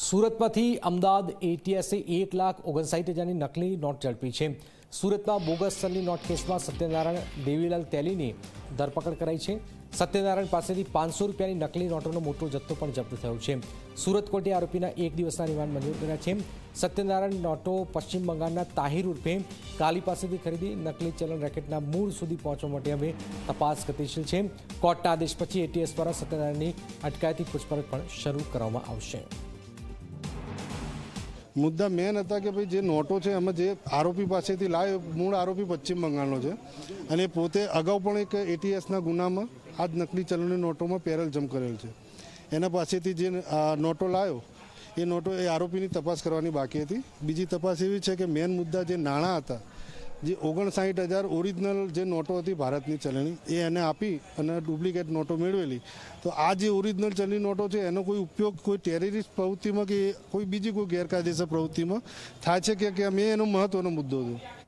સુરતમાંથી અમદાવાદ એટીએસે એક લાખ ઓગણસાઠ હજારની નકલી નોટ ઝડપી છે. સુરતમાં બોગસ સરની નોટ કેસમાં સત્યનારાયણ દેવીલાલ તેલીની ધરપકડ કરાઈ છે. સત્યનારાયણ પાસેથી પાંચસો રૂપિયાની નકલી નોટોનો મોટો જથ્થો પણ જપ્ત થયો છે. સુરત કોર્ટે આરોપીના એક દિવસના રિમાન્ડ મંજૂર કર્યા છે. સત્યનારાયણ નોટો પશ્ચિમ બંગાળના તાહિર ઉર્ફે કાલી પાસેથી ખરીદી નકલી ચલણ રેકેટના મૂળ સુધી પહોંચવા માટે હવે તપાસ ગતિશીલ છે. કોર્ટના આદેશ પછી એટીએસ દ્વારા સત્યનારાયણની અટકાયતી પૂછપરછ પણ શરૂ કરવામાં આવશે. મુદ્દા મેન હતા કે ભાઈ જે નોટો છે, એમાં જે આરોપી પાસેથી લાવ્યો મૂળ આરોપી પશ્ચિમ બંગાળનો છે. અને પોતે અગાઉ પણ એક એટીએસના ગુનામાં આ જ નકલી ચલણની નોટોમાં પેરલ જમ કરેલ છે. એના પાસેથી જે નોટો લાવ્યો એ નોટો એ આરોપીની તપાસ કરવાની બાકી હતી. બીજી તપાસ એવી છે કે મેન મુદ્દા જે નાણાં હતા જે ઓગણસાઠ હજાર ઓરિજિનલ જે નોટો હતી ભારતની ચલણી, એ એને આપી અને ડુપ્લિકેટ નોટો મેળવેલી. તો આ જે ઓરિજિનલ ચલણી નોટો છે, એનો કોઈ ઉપયોગ, કોઈ ટેરરિસ્ટ પ્રવૃત્તિમાં કે કોઈ બીજી કોઈ ગેરકાયદેસર પ્રવૃત્તિમાં થાય છે કે એ એનો મહત્વનો મુદ્દો છે